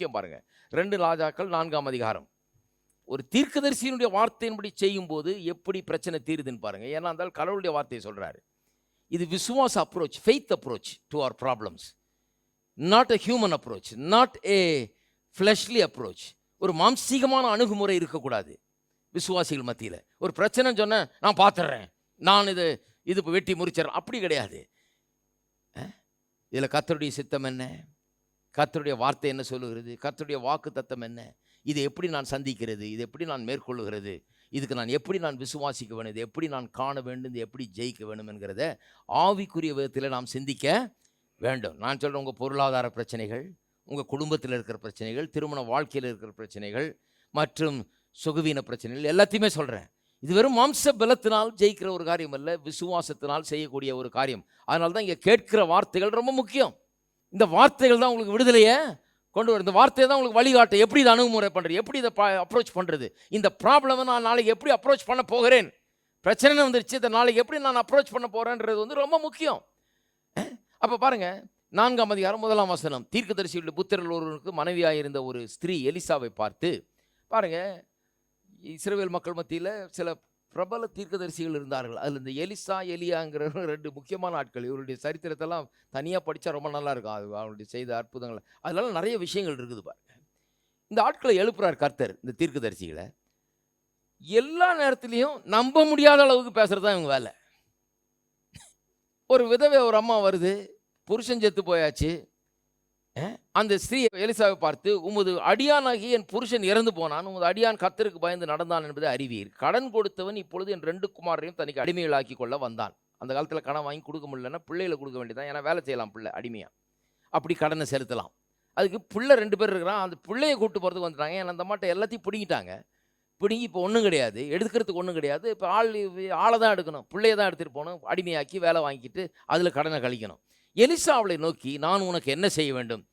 முக்கியம் பாருங்க. ரெண்டு ராஜாக்கள் நான்காம் அதிகாரம். ஒரு தீர்க்கதரிசியினுடைய வார்த்தையின்படி செய்யும்போது எப்படி பிரச்சனை தீருதுன்னு பாருங்க. ஏன்னா இருந்தால் கடவுளுடைய வார்த்தையை சொல்றாரு. இது விசுவாச approach faith approach to our problems not a human approach not a fleshly approach ஒரு மாம்சீகமான அணுகுமுறை இருக்கக்கூடாது விசுவாசிகள் மத்தியில். ஒரு பிரச்சனை சொன்னேன் நான் பார்த்துட்றேன் நான் இது இது வெட்டி முறிச்சிடறேன். அப்படி கிடையாது. இதில் கத்தருடைய சித்தம் என்ன? கர்த்தருடைய வார்த்தை என்ன சொல்லுகிறது? கர்த்தருடைய வாக்கு தத்தம் என்ன? இதை எப்படி நான் சந்திக்கிறது? இதை எப்படி நான் மேற்கொள்ளுகிறது? இதுக்கு நான் எப்படி நான் விசுவாசிக்க வேணும் இதை எப்படி நான் காண வேண்டும்? இது எப்படி ஜெயிக்க வேணும் என்கிறத ஆவிக்குரிய விதத்தில் நாம் சிந்திக்க வேண்டும். நான் சொல்கிறேன் உங்கள் பொருளாதார பிரச்சனைகள் உங்கள் குடும்பத்தில் இருக்கிற பிரச்சனைகள் திருமண வாழ்க்கையில் இருக்கிற பிரச்சனைகள் மற்றும் சுகவீன பிரச்சனைகள் எல்லாத்தையுமே சொல்கிறேன் இது வெறும் மாம்ச பலத்தினால் ஜெயிக்கிற ஒரு காரியம் அல்ல விசுவாசத்தினால் செய்யக்கூடிய ஒரு காரியம். அதனால தான் இங்கே கேட்கிற வார்த்தைகள் ரொம்ப முக்கியம். இந்த வார்த்தைகள் தான் உங்களுக்கு விடுதலையை கொண்டு வரும். இந்த வார்த்தையை தான் உங்களுக்கு வழிகாட்ட எப்படி இதை அணுகுமுறை பண்ணுறது எப்படி இதை அப்ரோச் பண்ணுறது இந்த ப்ராப்ளமை நான் நாளைக்கு எப்படி அப்ரோச் பண்ண போகிறேன்? பிரச்சனை வந்துருச்சு இதை நாளைக்கு எப்படி நான் அப்ரோச் பண்ண போகிறேன்றது வந்து ரொம்ப முக்கியம். அப்போ பாருங்கள் நான்காம் அதிகாரம் முதலாம் வசனம். தீர்க்கதரிசியுள்ள புத்திரல் ஒருவருக்கு மனைவியாக இருந்த ஒரு ஸ்திரீ எலிசாவை பார்த்து பாருங்கள் இஸ்ரேல் மக்கள் மத்தியில் சில பிரபல தீர்க்கதரிசிகள் இருந்தார்கள். அதில் இந்த எலிசா எலியாங்கிற ரெண்டு முக்கியமான ஆட்கள் இவருடைய சரித்திரத்தெல்லாம் தனியாக படித்தா ரொம்ப நல்லா இருக்கும். அது அவருடைய செய்த அற்புதங்கள். அதனால நிறைய விஷயங்கள் இருக்குது பாருங்க. இந்த ஆட்களை எழுப்புறார் கர்த்தர் இந்த தீர்க்கதரிசிகளை. எல்லா நேரத்துலையும் நம்ப முடியாத அளவுக்கு பேசுகிறது தான் இவங்க வேலை. ஒரு விதவை ஒரு அம்மா வருது புருஷன் செத்து போயாச்சு அந்த ஸ்திரீ எலிசாவை பார்த்து உமது அடியானாகி என் புருஷன் இறந்து போனான். உமது அடியான் கத்தருக்கு பயந்து நடந்தான் என்பதை அறிவீர். கடன் கொடுத்தவன் இப்பொழுது என் ரெண்டு குமாரையும் தனக்கு அடிமைகளாக்கி கொள்ள வந்தான். அந்த காலத்தில் கடன் வாங்கி கொடுக்க முடியலன்னா பிள்ளைகளை கொடுக்க வேண்டியதான் ஏன்னா வேலை செய்யலாம் பிள்ளை அடிமையாக அப்படி கடனை செலுத்தலாம். அதுக்கு பிள்ளை ரெண்டு பேர் இருக்கிறான். அந்த பிள்ளையை கூப்பிட்டு போகிறதுக்கு வந்துட்டாங்க. ஏன்னா அந்த மாட்டை எல்லாத்தையும் பிடிங்கிட்டாங்க. பிடுங்கி இப்போ ஒன்றும் கிடையாது. எடுக்கிறதுக்கு ஒன்றும் கிடையாது. இப்போ ஆள் ஆளை தான் எடுக்கணும். பிள்ளைய தான் எடுத்துகிட்டு போகணும். அடிமையாக்கி வேலை வாங்கிட்டு அதில் கடனை கழிக்கணும். எலிசா அவளை நோக்கி நான் உனக்கு என்ன செய்ய வேண்டும்?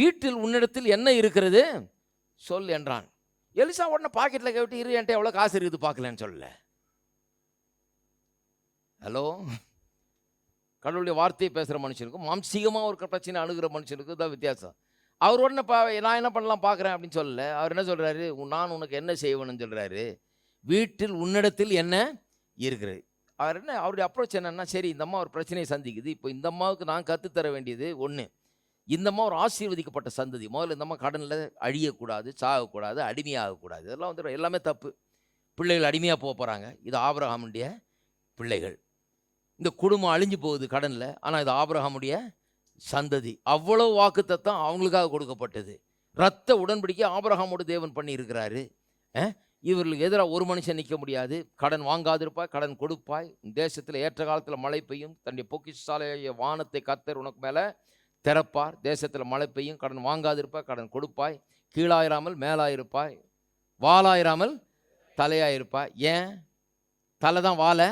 வீட்டில் உன்னிடத்தில் என்ன இருக்கிறது? சொல் என்றான். எலிசா உடனே பாக்கெட்டில் கேட்டு இரு என்கிட்ட எவ்வளோ காசு இருக்குது பார்க்கலன்னு சொல்லல. ஹலோ? கடவுளுடைய வார்த்தையை பேசுகிற மனுஷனுக்கும் மாம்சீகமாக ஒரு பிரச்சனை அணுகிற மனுஷனுக்கும் தான் வித்தியாசம். அவர் உடனே பா நான் என்ன பண்ணலாம் பார்க்குறேன் அப்படின்னு சொல்லல. அவர் என்ன சொல்கிறாரு நான் உனக்கு என்ன செய்வேன்னு சொல்கிறாரு வீட்டில் உன்னிடத்தில் என்ன இருக்கிறது. அவர் என்ன அவருடைய அப்ரோச் என்னென்னா சரி இந்த அம்மா ஒரு பிரச்சனையை சந்திக்குது. இப்போ இந்த அம்மாவுக்கு நான் கற்றுத்தர வேண்டியது ஒன்று இந்த அம்மா ஒரு ஆசீர்வதிக்கப்பட்ட சந்ததி. முதல்ல இந்த அம்மா கடனில் அழியக்கூடாது சாகக்கூடாது அடிமையாகக்கூடாது. இதெல்லாம் வந்து எல்லாமே தப்பு. பிள்ளைகள் அடிமையாக போக போகிறாங்க இது ஆபரகாமுடைய பிள்ளைகள். இந்த குடும்பம் அழிஞ்சு போகுது கடனில் ஆனால் இது ஆபரகாமுடைய சந்ததி. அவ்வளோ வாக்குத்தத்தம் அவங்களுக்காக கொடுக்கப்பட்டது. ரத்த உடன்படிக்கை ஆபிரகாமோடு தேவன் பண்ணியிருக்கிறாரு. இவர்களுக்கு எதிராக ஒரு மனுஷன் நிற்க முடியாது. கடன் வாங்காதிருப்பாய் கடன் கொடுப்பாய். தேசத்தில் ஏற்ற காலத்தில் மழை பெய்யும். தன்னுடைய பொக்கிஷாலைய வானத்தை கத்தர் உனக்கு மேலே திறப்பார். தேசத்தில் மழை பெய்யும். கடன் வாங்காதிருப்பாய் கடன் கொடுப்பாய். கீழாயிராமல் மேலாயிருப்பாய். வாலாயிராமல் தலையாயிருப்பாய். ஏன்? தலை தான் வாழை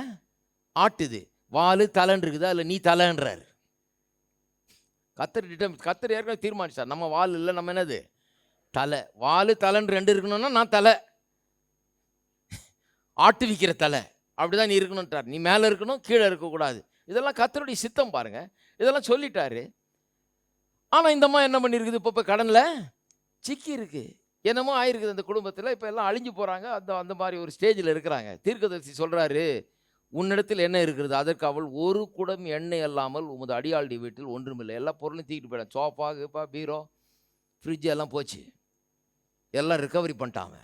ஆட்டுது. வாலு தலைன்னு இருக்குதா இல்லை நீ தலைன்றார். கத்தர் திட்டம் கத்தர் ஏற்கனவே தீர்மானிச்சார். நம்ம வால் இல்லை நம்ம என்னது? தலை. வாலு தலைன்னு ரெண்டு இருக்கணும்னா நான் தலை. ஆட்டு விற்கிற தலை. அப்படிதான் நீ இருக்கணுன்றார் நீ மேலே இருக்கணும் கீழே இருக்கக்கூடாது. இதெல்லாம் கத்தருடைய சித்தம் பாருங்கள் இதெல்லாம் சொல்லிட்டாரு. ஆனால் இந்தம்மா என்ன பண்ணியிருக்குது இப்போ இப்போ கடனில் சிக்கி இருக்குது என்னமோ ஆயிருக்குது அந்த குடும்பத்தில். இப்போ எல்லாம் அழிஞ்சு போகிறாங்க அந்த அந்த மாதிரி ஒரு ஸ்டேஜில் இருக்கிறாங்க. தீர்க்கதரிசி சொல்கிறாரு உன்னிடத்தில் என்ன இருக்கிறது? அதற்கு அவள் ஒரு குடம் எண்ணெய் அல்லாமல் உமது அடியாளுடைய வீட்டில் ஒன்றுமில்லை. எல்லா பொருளும் தூக்கிட்டு போயிட்டான். சோஃபா கீப்பா பீரோ ஃப்ரிட்ஜ் எல்லாம் போச்சு. எல்லாம் ரிக்கவரி பண்ணிட்டாங்க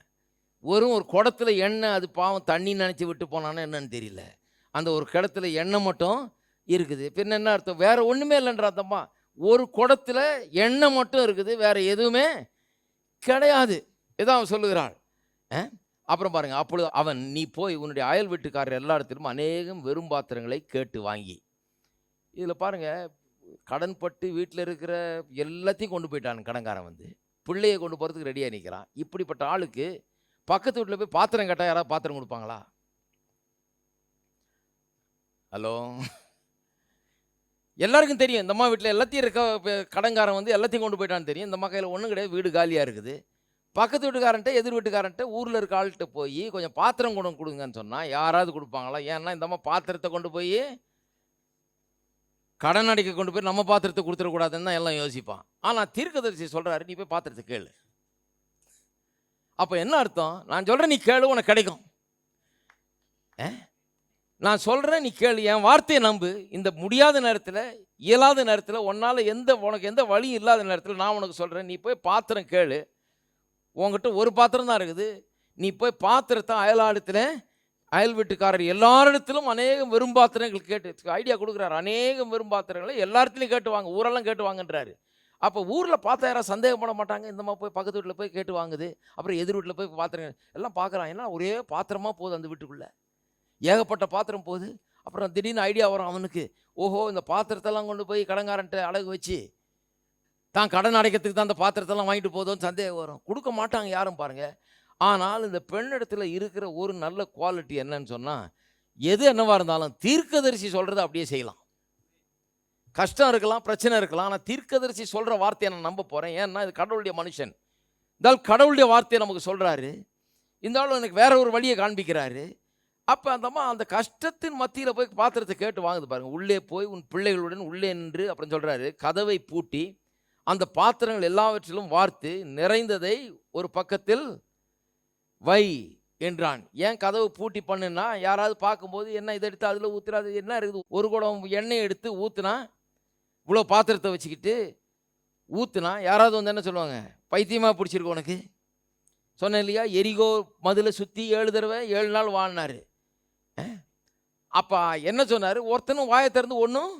வெறும் ஒரு குடத்துல எண்ணெய் அது பாவம் தண்ணி நினச்சி விட்டு போனான்னு என்னன்னு தெரியல. அந்த ஒரு கிடத்துல எண்ணெய் மட்டும் இருக்குது. பின்ன என்ன அர்த்தம்? வேறு ஒன்றுமே இல்லைன்ற அர்த்தமா? ஒரு குடத்தில் எண்ணெய் மட்டும் இருக்குது. வேறு எதுவுமே கிடையாது. இதான் அவன் சொல்லுகிறாள். அப்புறம் பாருங்க அப்பொழுது அவன் நீ போய் உன்னுடைய அயல் வீட்டுக்காரர் எல்லாத்திலும் அநேகம் வெறும் பாத்திரங்களை கேட்டு வாங்கி. இதில் பாருங்கள் கடன்பட்டு வீட்டில் இருக்கிற எல்லாத்தையும் கொண்டு போயிட்டான் கடன்காரன் வந்து. பிள்ளையை கொண்டு போகிறதுக்கு ரெடியாக நிற்கிறான் இப்படிப்பட்ட ஆளுக்கு பக்கத்து வீட்டில் போய் பாத்திரம் கேட்டால் யாராவது பாத்திரம் கொடுப்பாங்களா? ஹலோ? எல்லாருக்கும் தெரியும் இந்த அம்மா வீட்டில் எல்லாத்தையும் இருக்க கடங்காரன் கடன்காரன் வந்து எல்லாத்தையும் கொண்டு போயிட்டான்னு தெரியும். இந்த அம்மா கையில் ஒன்றும் கிடையாது வீடு காலியாக இருக்குது. பக்கத்து வீட்டுக்காரன்ட்ட எதிர் வீட்டுக்காரன்ட்ட ஊரில் இருக்க ஆள்கிட்ட போய் கொஞ்சம் பாத்திரம் கொண்டு கொடுங்கன்னு சொன்னால் யாராவது கொடுப்பாங்களா? ஏன்னா இந்தம்மா பாத்திரத்தை கொண்டு போய் கடன் அடைக்க கொண்டு போய் நம்ம பாத்திரத்தை கொடுத்துடக்கூடாதுன்னு தான் எல்லாம் யோசிப்பான். ஆனால் தீர்க்கதரிசி சொல்கிறாரு நீ போய் பாத்திரத்தை கேளு. அப்போ என்ன அர்த்தம்? நான் சொல்கிறேன் நீ கேளு உனக்கு கிடைக்கும். ஆ? நான் சொல்கிறேன் நீ கேளு. என் வார்த்தையை நம்பு. இந்த முடியாத நேரத்தில் இயலாத நேரத்தில் உன்னால் எந்த உனக்கு எந்த வழியும் இல்லாத நேரத்தில் நான் உனக்கு சொல்கிறேன் நீ போய் பாத்திரம் கேளு. உன்கிட்ட ஒரு பாத்திரம் தான் இருக்குது. நீ போய் பாத்திரத்தை அயலாடத்தில் அயல் வீட்டுக்காரர் எல்லாரிடத்திலும் அநேகம் வெறும் பாத்திரங்கள் கேட்டு ஐடியா கொடுக்குறாரு. அநேகம் வெறும் பாத்திரங்களை எல்லாத்துலேயும் கேட்டு வாங்க ஊரெல்லாம் கேட்டு வாங்கன்றாரு. அப்போ ஊரில் பார்த்தா சந்தேகம் பண்ண மாட்டாங்க. இந்த மாதிரி போய் பக்கத்து வீட்டில் போய் கேட்டு வாங்குது. அப்புறம் எதிர் வீட்டில் போய் பாத்திரம் எல்லாம் பார்க்குறான் ஏன்னா ஒரே பாத்திரமாக போகுது அந்த வீட்டுக்குள்ளே? ஏகப்பட்ட பாத்திரம் போகுது. அப்புறம் திடீர்னு ஐடியா வரும் அவனுக்கு. ஓஹோ இந்த பாத்திரத்தெல்லாம் கொண்டு போய் கடங்காரன்ட்ட அழகு வச்சு தான் கடன் அடைக்கிறதுக்கு தான் அந்த பாத்திரத்தெல்லாம் வாங்கிட்டு போதோன்னு சந்தேகம் வரும். கொடுக்க மாட்டாங்க யாரும் பாருங்க. ஆனால் இந்த பெண்ணிடத்தில் இருக்கிற ஒரு நல்ல குவாலிட்டி என்னன்னு சொன்னால் எது என்னவாக இருந்தாலும் தீர்க்கதரிசி சொல்கிறத அப்படியே செய்யலாம். கஷ்டம் இருக்கலாம் பிரச்சனை இருக்கலாம் ஆனால் தீர்க்கதரிசி சொல்கிற வார்த்தையை நான் நம்ப போகிறேன் ஏன்னா இது கடவுளுடைய மனுஷன். இருந்தால் கடவுளுடைய வார்த்தையை நமக்கு சொல்கிறாரு இருந்தாலும் எனக்கு வேற ஒரு வழியை காண்பிக்கிறாரு. அப்போ அந்தம்மா அந்த கஷ்டத்தின் மத்தியில் போய் பாத்திரத்தை கேட்டு வாங்குது பாருங்கள் உள்ளே போய் உன் பிள்ளைகளுடன் உள்ளே நின்று அப்புறம் சொல்கிறாரு கதவை பூட்டி அந்த பாத்திரங்கள் எல்லாவற்றிலும் வார்த்து நிறைந்ததை ஒரு பக்கத்தில் வை என்றான். ஏன் கதவு பூட்டி பண்ணுன்னா யாராவது பார்க்கும்போது என்ன இதை எடுத்து அதில் ஊற்றுறாது என்ன இருக்குது? ஒரு குடம் எண்ணெய் எடுத்து ஊற்றுனா இவ்வளோ பாத்திரத்தை வச்சுக்கிட்டு ஊற்றுனா யாராவது வந்து என்ன சொல்லுவாங்க? பைத்தியமாக பிடிச்சிருக்கு உனக்கு. சொன்னேன் இல்லையா? எரிகோ மதில் சுற்றி ஏழு தடவை ஏழு நாள் வாழ்னார். அப்போ என்ன சொன்னார்? ஒருத்தனும் வாயை திறந்து ஒன்றும்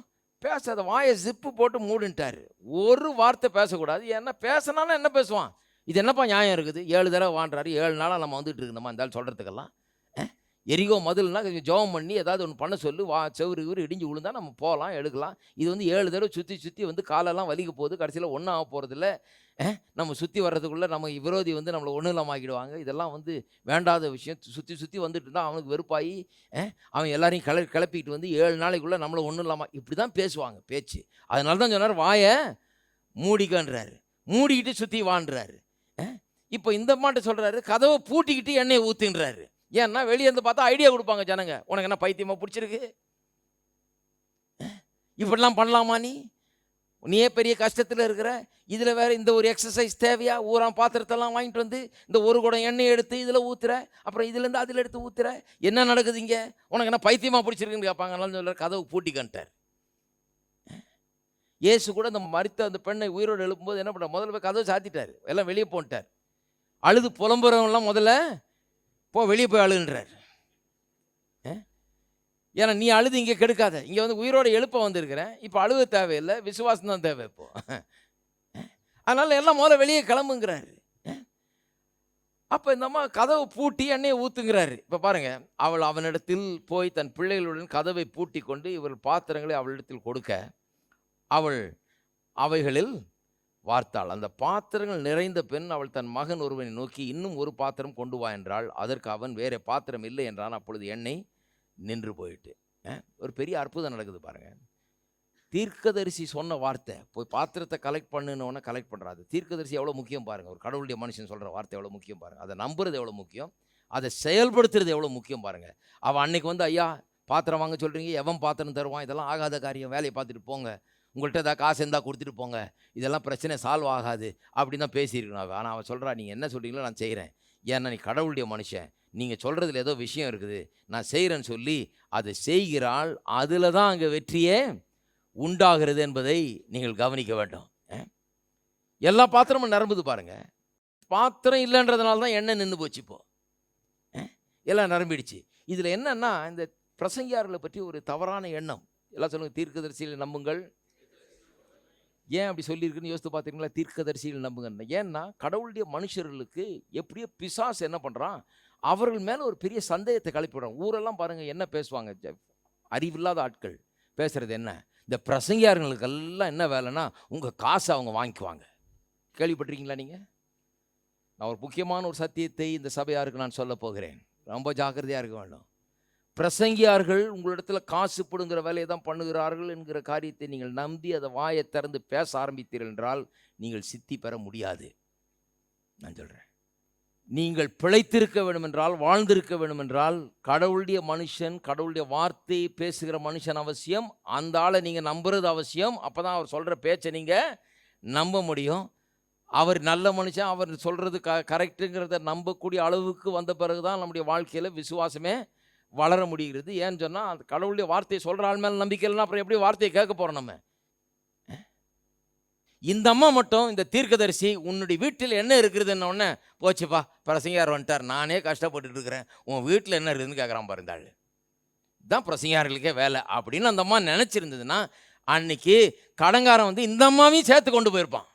பேசாத வாயை ஜிப்பு போட்டு மூடுன்ட்டாரு. ஒரு வார்த்தை பேசக்கூடாது. ஏன்னா பேசினாலும் என்ன பேசுவான்? இது என்னப்பா நியாயம் இருக்குது? ஏழு தடவை வாண்டுறாரு ஏழு நாளாக நம்ம வந்துட்டு இருக்கணுமா இருந்தாலும் சொல்கிறதுக்கெல்லாம் எரிகோ மதில்னா கொஞ்சம் ஜெபம் பண்ணி ஏதாவது ஒன்று பண்ண சொல்லு வா செவரு இவரு இடிஞ்சு விழுந்தா நம்ம போகலாம் எடுக்கலாம். இது வந்து ஏழு தடவை சுற்றி சுற்றி வந்து காலெல்லாம் வலிக்க போகுது. கடைசியில் ஒன்றும் ஆக போகிறதில்ல நம்ம சுற்றி வர்றதுக்குள்ளே நம்ம விரோதி வந்து நம்மளை ஒன்றும் இல்லாமல் ஆக்கிடுவாங்க இதெல்லாம் வந்து வேண்டாத விஷயம். சுற்றி சுற்றி வந்துட்டு இருந்தால் அவனுக்கு வெறுப்பாகி அவன் எல்லாரையும் கிள கிளப்பிக்கிட்டு வந்து ஏழு நாளைக்குள்ளே நம்மளை ஒன்றும் இல்லாமல் இப்படி தான் பேசுவாங்க பேச்சு. அதனால தான் சொன்னார் வாயை மூடிக்கன்றாரு. மூடிக்கிட்டு சுற்றி வாண்டுறாரு இப்போ இந்த மாட்ட சொல்கிறாரு கதவை பூட்டிக்கிட்டு எண்ணெயை ஊற்றுன்றாரு ஏன்னா வெளியே இருந்து பார்த்தா ஐடியா கொடுப்பாங்க ஜனங்க. உனக்கு என்ன பைத்தியமாக பிடிச்சிருக்கு? இப்படிலாம் பண்ணலாமா நீ? நீயே பெரிய கஷ்டத்தில் இருக்கிற இதில் வேறு இந்த ஒரு எக்ஸசைஸ் தேவையா? ஊராம் பாத்திரத்தெல்லாம் வாங்கிட்டு வந்து இந்த ஒரு குடம் எண்ணெய் எடுத்து இதில் ஊற்றுற அப்புறம் இதுலேருந்து அதில் எடுத்து ஊற்றுற என்ன நடக்குது இங்கே? உனக்கு என்ன பைத்தியமாக பிடிச்சிருக்குன்னு கேட்பாங்க அதனால சொல்ல கதவு பூட்டிக்கன்ட்டார் இயேசு கூட அந்த மறித்த அந்த பெண்ணை உயிரோடு எழுப்பும்போது என்ன பண்ண முதல்ல போய் கதவை சாத்திட்டார். எல்லாம் வெளியே போன்ட்டார். அழுது புலம்புறவங்களாம் முதல்ல போ வெளியே போய் அழுன்றார் ஏன்னா நீ அழுது இங்கே கெடுக்காத. இங்கே வந்து உயிரோட எழுப்ப வந்திருக்கிறேன் இப்போ அழுவ தேவையில்லை. விசுவாசம் தான் தேவை இப்போ. அதனால் எல்லாம் முதல்ல வெளியே கிளம்புங்கிறாரு. அப்போ இந்த அம்மா கதவை பூட்டி அன்னையை ஊத்துங்கிறாரு. இப்போ பாருங்கள் அவள் அவனிடத்தில் போய் தன் பிள்ளைகளுடன் கதவை பூட்டி கொண்டு இவர்கள் பாத்திரங்களை அவளிடத்தில் கொடுக்க அவள் அவைகளில் வார்த்தாள் அந்த பாத்திரங்கள் நிறைந்த பெண் அவள் தன் மகன் ஒருவனை நோக்கி இன்னும் ஒரு பாத்திரம் கொண்டு வா என்றாள். அதற்கு அவன் வேறு பாத்திரம் இல்லை என்றான். அப்பொழுது எண்ணெய் நின்று போயிட்டு ஒரு பெரிய அற்புதம் நடக்குது பாருங்கள் தீர்க்கதரிசி சொன்ன வார்த்தை போய் பாத்திரத்தை கலெக்ட் பண்ணுன்னு கலெக்ட் பண்ணுறாது தீர்க்கதரிசி எவ்வளோ முக்கியம் பாருங்கள் ஒரு கடவுளுடைய மனுஷன் சொல்கிற வார்த்தை எவ்வளோ முக்கியம் பாருங்கள் அதை நம்புறது எவ்வளோ முக்கியம்? அதை செயல்படுத்துறது எவ்வளோ முக்கியம் பாருங்கள் அவன் அன்னைக்கு வந்து ஐயா பாத்திரம் வாங்க சொல்கிறீங்க எவன் பாத்திரம் தருவான்? இதெல்லாம் ஆகாத காரியம். வேலையை பார்த்துட்டு போங்க. உங்கள்கிட்ட ஏதாவது காசு இருந்தால் கொடுத்துட்டு போங்க. இதெல்லாம் பிரச்சனை சால்வ் ஆகாது. அப்படின்னு தான் பேசியிருக்கணும் அவன் ஆனால் அவன் சொல்கிறா நீங்கள் என்ன சொல்கிறீங்களோ நான் செய்கிறேன் ஏன்னா நீ கடவுளுடைய மனுஷன். நீங்கள் சொல்கிறதுல ஏதோ விஷயம் இருக்குது. நான் செய்கிறேன்னு சொல்லி அதை செய்கிறாள். அதில் தான் அங்கே வெற்றியே உண்டாகிறது என்பதை நீங்கள் கவனிக்க வேண்டும். எல்லா பாத்திரமும் நிரம்புது பாருங்கள் பாத்திரம் இல்லைன்றதுனால தான் எண்ணெய் நின்று போச்சு இப்போ. எல்லாம் நிரம்பிடுச்சு. இதில் என்னென்னா இந்த பிரசங்கியார்களை பற்றி ஒரு தவறான எண்ணம். எல்லாம் சொல்லுங்கள் தீர்க்கதரிசியில் நம்புங்கள். ஏன் அப்படி சொல்லியிருக்குன்னு யோசித்து பார்த்தீங்களா தீர்க்கதரிசிகள் நம்புங்க ஏன்னா கடவுளுடைய மனுஷர்களுக்கு எப்படியோ பிசாசு என்ன பண்ணுறான் அவர்கள் மேலே ஒரு பெரிய சந்தேகத்தை கிளப்பிடுறான் ஊரெல்லாம் பாருங்கள் என்ன பேசுவாங்க? அறிவில்லாத ஆட்கள். பேசுகிறது என்ன? இந்த பிரசங்கியார்களுக்கெல்லாம் என்ன வேலைன்னா உங்கள் காசை அவங்க வாங்கிக்குவாங்க. கேள்விப்பட்டிருக்கீங்களா நீங்கள் நான் ஒரு முக்கியமான ஒரு சத்தியத்தை இந்த சபையாருக்கு நான் சொல்ல போகிறேன். ரொம்ப ஜாக்கிரதையாக இருக்க வேண்டும். பிரசங்கியார்கள் உங்களிடத்தில் காசு பிடுங்கிற வேலையை தான் பண்ணுகிறார்கள் என்கிற காரியத்தை நீங்கள் நம்பி அதை வாயை திறந்து பேச ஆரம்பித்தீர்கள் என்றால் நீங்கள் சித்தி பெற முடியாது. நான் சொல்கிறேன் நீங்கள் பிழைத்திருக்க வேண்டுமென்றால் வாழ்ந்திருக்க வேண்டுமென்றால் கடவுளுடைய மனுஷன் கடவுளுடைய வார்த்தையை பேசுகிற மனுஷன் அவசியம். அந்த ஆளை நீங்கள் நம்புறது அவசியம். அப்போ தான் அவர் சொல்கிற பேச்சை நீங்கள் நம்ப முடியும். அவர் நல்ல மனுஷன் அவர் சொல்கிறது க கரெக்டுங்கிறத நம்பக்கூடிய அளவுக்கு வந்த பிறகு தான் நம்முடைய வாழ்க்கையில் விசுவாசமே வளர முடிகிறது. ஏன்னு சொன்னால் அந்த கடவுளுடைய வார்த்தையை சொல்கிற ஆள் மேலே நம்பிக்கை இல்லைன்னா அப்புறம் எப்படி வார்த்தையை கேட்க போகிறோம் நம்ம. இந்த அம்மா மட்டும் இந்த தீர்க்கதரிசி உன்னுடைய வீட்டில் என்ன இருக்குதுன்னு ஒன்று போச்சுப்பா பிரசங்கியார் வந்துட்டார். நானே கஷ்டப்பட்டுட்டு இருக்கிறேன். உன் வீட்டில் என்ன இருக்குதுன்னு கேட்குறான் பாருந்தாள் தான் பிரசங்கியார்களுக்கே வேலை. அப்படின்னு அந்த அம்மா நினச்சிருந்ததுன்னா அன்னைக்கு கடங்காரன் வந்து இந்த அம்மாவையும் சேர்த்து கொண்டு போயிருப்பான்.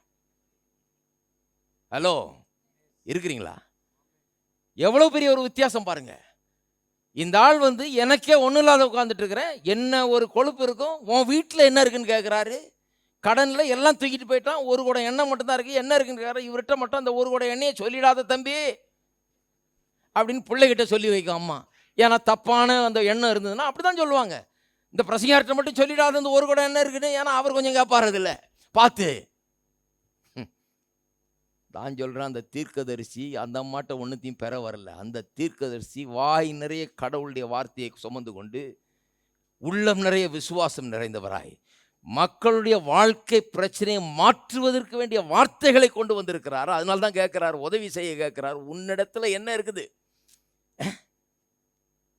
ஹலோ இருக்கிறீங்களா? எவ்வளோ பெரிய ஒரு வித்தியாசம் பாருங்கள் இந்த ஆள் வந்து எனக்கே ஒன்றும் இல்லாத உட்காந்துட்டு இருக்கிறேன் என்ன ஒரு கொழுப்பு இருக்கும்? உன் வீட்டில் என்ன இருக்குன்னு கேட்குறாரு கடனில் எல்லாம் தூக்கிட்டு போயிட்டான். ஒரு குடம் எண்ணெய் மட்டும்தான் இருக்குது என்ன இருக்குன்னு கேட்குறேன் இவர்கிட்ட மட்டும் அந்த ஒரு குடம் எண்ணெயை சொல்லிடாத தம்பி. அப்படின்னு பிள்ளைகிட்ட சொல்லி வைக்கும் அம்மா. ஏன்னா தப்பான அந்த எண்ணம் இருந்ததுன்னா அப்படி தான் சொல்லுவாங்க. இந்த பிரசங்கார்ட்ட மட்டும் சொல்லிடாத இந்த ஒரு குடம் எண்ணெய் இருக்குன்னு. ஏன்னா அவர் கொஞ்சம் கேட்பாரு பார்த்து. தான் சொல்கிறேன் அந்த தீர்க்கதரிசி அந்த அம்மாட்ட ஒன்றுத்தையும் பெற வரல. அந்த தீர்க்கதரிசி வாய் நிறைய கடவுளுடைய வார்த்தையை சுமந்து கொண்டு உள்ளம் நிறைய விசுவாசம் நிறைந்தவராய். மக்களுடைய வாழ்க்கை பிரச்சனையை மாற்றுவதற்கு வேண்டிய வார்த்தைகளை கொண்டு வந்திருக்கிறார். அதனால தான் கேட்கிறார் உதவி செய்ய கேட்குறாரு. உன்னிடத்துல என்ன இருக்குது?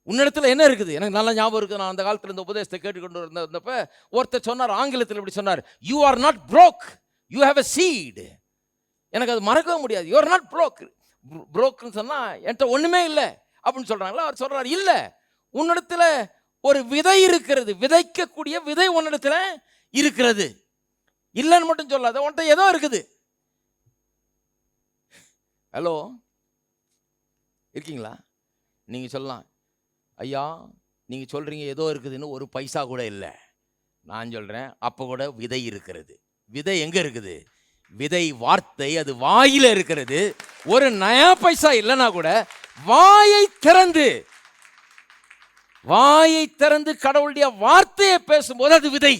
உன்னிடத்தில் என்ன இருக்குது? எனக்கு நல்லா ஞாபகம் இருக்குது நான் அந்த காலத்தில் இந்த உபதேசத்தை கேட்டுக்கொண்டு இருந்த இருந்தப்ப ஒருத்தர் சொன்னார் ஆங்கிலத்தில் இப்படி சொன்னார் you are not broke you have a seed எனக்கு அது மறக்கவே முடியாது. யுவர் நாட் புரோக்கர் brokeன்னு சொன்னால் என்கிட்ட ஒன்றுமே இல்லை. அப்படின்னு சொல்கிறாங்களா அவர் சொல்கிறார் இல்லை. உன்னிடத்தில் ஒரு விதை இருக்கிறது. விதைக்கக்கூடிய விதை உன்னிடத்தில் இருக்கிறது. இல்லைன்னு மட்டும் சொல்லாத உன்கிட்ட ஏதோ இருக்குது. ஹலோ இருக்கீங்களா? நீங்கள் சொல்லலாம். ஐயா நீங்கள் சொல்கிறீங்க ஏதோ இருக்குதுன்னு ஒரு பைசா கூட இல்லை. நான் சொல்கிறேன் அப்போ கூட விதை இருக்கிறது. விதை எங்கே இருக்குது? விதை வார்த்தை அது வாயில இருக்கிறது. ஒரு நயா பைசா இல்லைன்னா கூட வாயை திறந்து வாயை திறந்து கடவுளுடைய வார்த்தையை பேசும்போது அது விதை.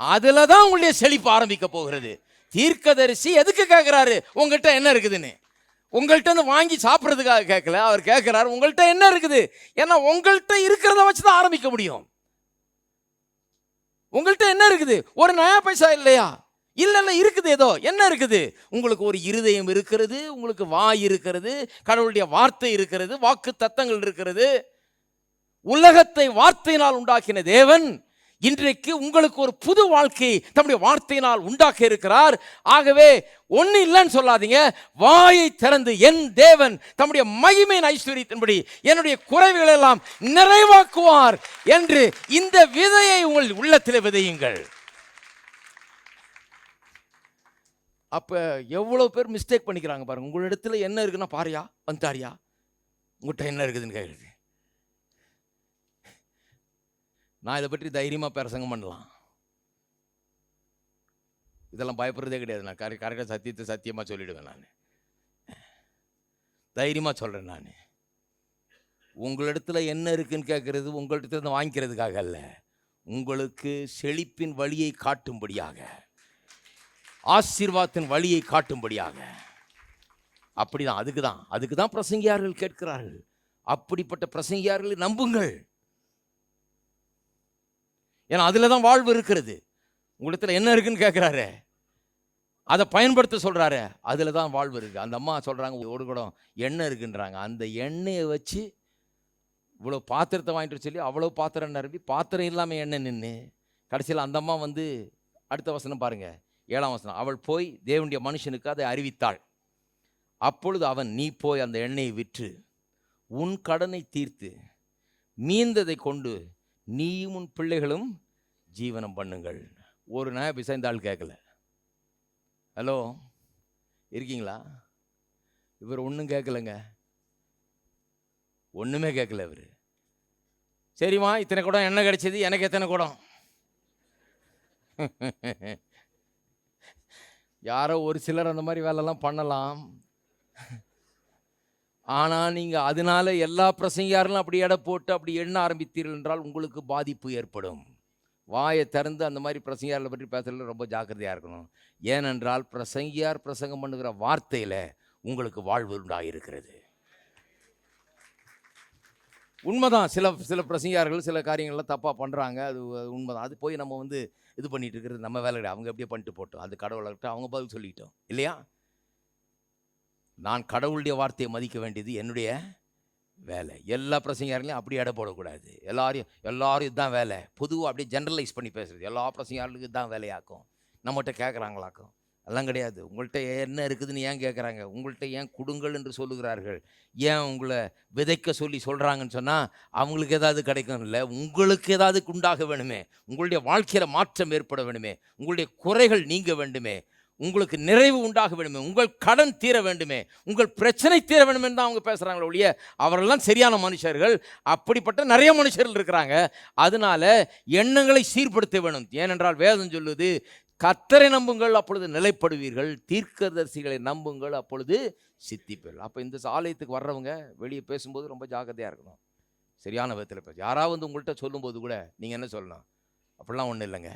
அதில் தான் உங்களுடைய செழிப்பு ஆரம்பிக்க போகிறது. தீர்க்கதரிசி எதுக்கு கேட்குறாரு உங்கள்கிட்ட என்ன இருக்குதுன்னு. உங்கள்கிட்ட இருந்து வாங்கி சாப்பிட்றதுக்காக கேட்கல அவர் கேட்குறாரு உங்கள்கிட்ட என்ன இருக்குது? ஏன்னா உங்கள்கிட்ட இருக்கிறத வச்சு தான் ஆரம்பிக்க முடியும். உங்கள்கிட்ட என்ன இருக்குது? ஒரு நயா பைசா இல்லையா? இல்லைல்ல இருக்குது ஏதோ. என்ன இருக்குது? உங்களுக்கு ஒரு இருதயம் இருக்கிறது உங்களுக்கு வாய் இருக்கிறது கடவுளுடைய வார்த்தை இருக்கிறது வாக்கு தத்தங்கள் இருக்கிறது. உலகத்தை வார்த்தையினால் உண்டாக்கின தேவன் இன்றைக்கு உங்களுக்கு ஒரு புது வாழ்க்கை தம்முடைய வார்த்தையினால் உண்டாக்க இருக்கிறார். ஆகவே ஒன்றும் இல்லைன்னு சொல்லாதீங்க. வாயை திறந்து என் தேவன் தம்முடைய மகிமையின் ஐஸ்வர்யத்தின்படி என்னுடைய குறைவுகள் எல்லாம் நிறைவாக்குவார் என்று இந்த விதையை உங்கள் உள்ளத்தில் விதையுங்கள். அப்போ எவ்வளோ பேர் மிஸ்டேக் பண்ணிக்கிறாங்க பாருங்க. உங்களிடத்துல என்ன இருக்குன்னா பாரியா வந்துட்டாரியா? உங்கள்கிட்ட என்ன இருக்குதுன்னு கேட்குறது நான் இதை பற்றி தைரியமாக பிரசங்கம் பண்ணலாம். இதெல்லாம் பயப்படுறதே கிடையாது. நான் கரெக்ட் கரெக்டாக சத்தியத்தை சத்தியமாக சொல்லிடுவேன் நான். தைரியமாக சொல்கிறேன் நான். உங்களிடத்தில் என்ன இருக்குன்னு கேட்குறது உங்கள்கிட்ட வாங்கிக்கிறதுக்காக அல்ல. உங்களுக்கு செழிப்பின் வழியை காட்டும்படியாக. ஆசீர்வாதத்தின் வழியை காட்டும்படியாக. அப்படிதான் அதுக்கு தான் அதுக்கு தான் பிரசங்கியார்கள் கேட்கிறார்கள். அப்படிப்பட்ட பிரசங்கியார்களை நம்புங்கள். ஏன்னா அதில் தான் வாழ்வு இருக்கிறது. உங்களிடத்தில் என்ன இருக்குன்னு கேட்குறாரு? அதை பயன்படுத்த சொல்கிறாரு அதில் தான் வாழ்வு இருக்குது அந்த அம்மா சொல்கிறாங்க ஒரு குடம் எண்ணெய் இருக்குன்றாங்க. அந்த எண்ணெயை வச்சு இவ்வளோ பாத்திரத்தை வாங்கிட்டு சொல்லி அவ்வளோ பாத்திரம் நிரம்பி பாத்திரம் இல்லாமல் எண்ணெய் நின்று கடைசியில் அந்த அம்மா வந்து அடுத்த வசனம் பாருங்கள் ஏழாம் வசனம் அவள் போய் தேவனுடைய மனுஷனுக்கு அதை அறிவித்தாள். அப்பொழுது அவன் நீ போய் அந்த எண்ணெயை விற்று உன் கடனை தீர்த்து மீந்ததை கொண்டு நீயும் உன் பிள்ளைகளும் ஜீவனம் பண்ணுங்கள். ஒரு நாய பிசைந்த ஆள் கேட்கல. ஹலோ இருக்கீங்களா? இவர் ஒன்றும் கேட்கலங்க. ஒன்றுமே கேட்கல இவர். சரிம்மா இத்தனை குடம் என்ன கிடைச்சது எனக்கு எத்தனை குடம்? யாரோ ஒரு சிலர் அந்த மாதிரி வேலைலாம் பண்ணலாம். ஆனால் நீங்கள் அதனால எல்லா பிரசங்கியாரும் அப்படி எடை போட்டு அப்படி எண்ண ஆரம்பித்தீர்கள் என்றால் உங்களுக்கு பாதிப்பு ஏற்படும். வாயை திறந்து அந்த மாதிரி பிரசங்கியாரில் பற்றி பேசுறதுல ரொம்ப ஜாக்கிரதையாக இருக்கணும். ஏனென்றால் பிரசங்கியார் பிரசங்கம் பண்ணுகிற வார்த்தையில் உங்களுக்கு வாழ்வு உண்டாயிருக்கிறது. உண்மைதான். சில சில பிரசங்கியார்கள் சில காரியங்கள்லாம் தப்பாக பண்ணுறாங்க அது அது உண்மைதான். அது போய் நம்ம வந்து இது பண்ணிட்டு இருக்கிறது நம்ம வேலை கிடையாது. அவங்க எப்படியே பண்ணிட்டு போட்டோம். அது கடவுள்கிட்ட அவங்க பதில் சொல்லிட்டோம். இல்லையா? நான் கடவுளுடைய வார்த்தையை மதிக்க வேண்டியது என்னுடைய வேலை. எல்லா பிரசங்காரங்களையும் அப்படி எடை போடக்கூடாது. எல்லாரையும் எல்லாரும் இதுதான் வேலை. பொதுவாக அப்படியே ஜென்ரலைஸ் பண்ணி பேசுறது. எல்லா பிரசங்கியார்களுக்கும் இதுதான் வேலையாக்கும். நம்மகிட்ட கேட்குறாங்களாக்கும் அதெல்லாம் கிடையாது. உங்கள்கிட்ட என்ன இருக்குதுன்னு ஏன் கேட்குறாங்க? உங்கள்கிட்ட ஏன் கொடுங்கள் என்று சொல்லுகிறார்கள்? ஏன் உங்களை விதைக்க சொல்லி சொல்கிறாங்கன்னு சொன்னால் அவங்களுக்கு ஏதாவது கிடைக்கும் இல்லை. உங்களுக்கு ஏதாவது உண்டாக வேணுமே உங்களுடைய வாழ்க்கையில் மாற்றம் ஏற்பட வேணுமே உங்களுடைய குறைகள் நீங்க வேண்டுமே உங்களுக்கு நிறைவு உண்டாக வேண்டுமே உங்கள் கடன் தீர வேண்டுமே உங்கள் பிரச்சனை தீர வேண்டுமே தான் அவங்க பேசுகிறாங்களே ஒழிய அவரெல்லாம் சரியான மனுஷர்கள். அப்படிப்பட்ட நிறைய மனுஷர்கள் இருக்கிறாங்க. அதனால எண்ணங்களை சீர்படுத்த வேணும். ஏனென்றால் வேதம் சொல்லுது கத்தரை நம்புங்கள் அப்பொழுது நிலைப்படுவீர்கள். தீர்க்கதரிசிகளை நம்புங்கள் அப்பொழுது சித்திப்பீர்கள் அப்போ இந்த ஆலயத்துக்கு வர்றவங்க வெளியே பேசும்போது ரொம்ப ஜாக்கிரதையாக இருக்கணும். சரியான விதத்தில் பேச. யாராவது வந்து உங்கள்கிட்ட சொல்லும்போது கூட நீங்கள் என்ன சொல்லலாம்? அப்படிலாம் ஒன்றும் இல்லைங்க.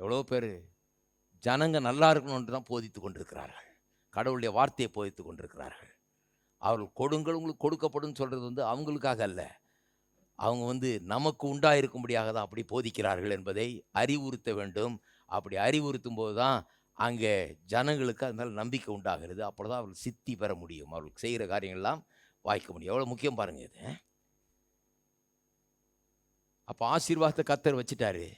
எவ்வளோ பேர் ஜனங்க நல்லா இருக்கணும்னு தான் போதித்து கொண்டிருக்கிறார்கள். கடவுளுடைய வார்த்தையை போதித்து கொண்டிருக்கிறார்கள். அவர்கள் கொடுங்கள் உங்களுக்கு கொடுக்கப்படும் சொல்கிறது வந்து அவங்களுக்காக அல்ல. அவங்க வந்து நமக்கு உண்டாயிருக்கும்படியாக தான் அப்படி போதிக்கிறார்கள் என்பதை அறிவுறுத்த வேண்டும். அப்படி அறிவுறுத்தும் போது தான் அங்கே ஜனங்களுக்கு அதனால் நம்பிக்கை உண்டாகிறது. அப்போ தான் அவர்கள் சித்தி பெற முடியும். அவர்களுக்கு செய்கிற காரியங்கள்லாம் வாய்க்க முடியும். எவ்வளோ முக்கியம் பாருங்கள் இது. அப்போ ஆசீர்வாதத்தை கத்தர் வச்சுட்டாரு.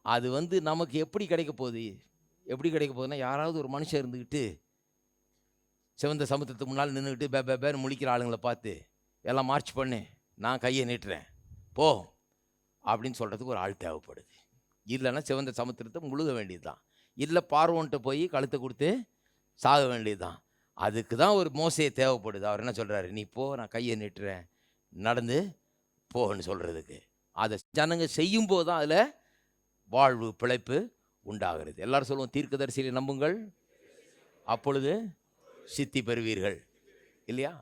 அது வந்து நமக்கு எப்படி கிடைக்க போகுது? எப்படி கிடைக்க போகுதுன்னா யாராவது ஒரு மனுஷன் இருந்துக்கிட்டு சிவந்த சமுத்திரத்துக்கு முன்னால் நின்றுக்கிட்டு பே பே முழிக்கிற ஆளுங்களை பார்த்து எல்லாம் மார்ச் பண்ணு நான் கையை நீட்டுறேன். போ. அப்படின்னு சொல்கிறதுக்கு ஒரு ஆள் தேவைப்படுது. இல்லைன்னா சிவந்த சமுத்திரத்தை முழுக வேண்டியது தான் இல்லை பார்வோன்ட்ட போய் கழுத்தை கொடுத்து சாக வேண்டியது தான் அதுக்கு தான் ஒரு மோசையை தேவைப்படுது. அவர் என்ன சொல்கிறாரு நீ போ நான் கையை நிட்டுறேன். நடந்து போன்னு சொல்கிறதுக்கு அதை ஜனங்க செய்யும்போது தான் அதில் வாழ்வு பிழைப்பு உண்டாகிறது. எல்லாரும் சொல்லுவோம் தீர்க்கதரிசியில் நம்புங்கள் அப்பொழுது சித்தி பெறுவீர்கள். இல்லையா?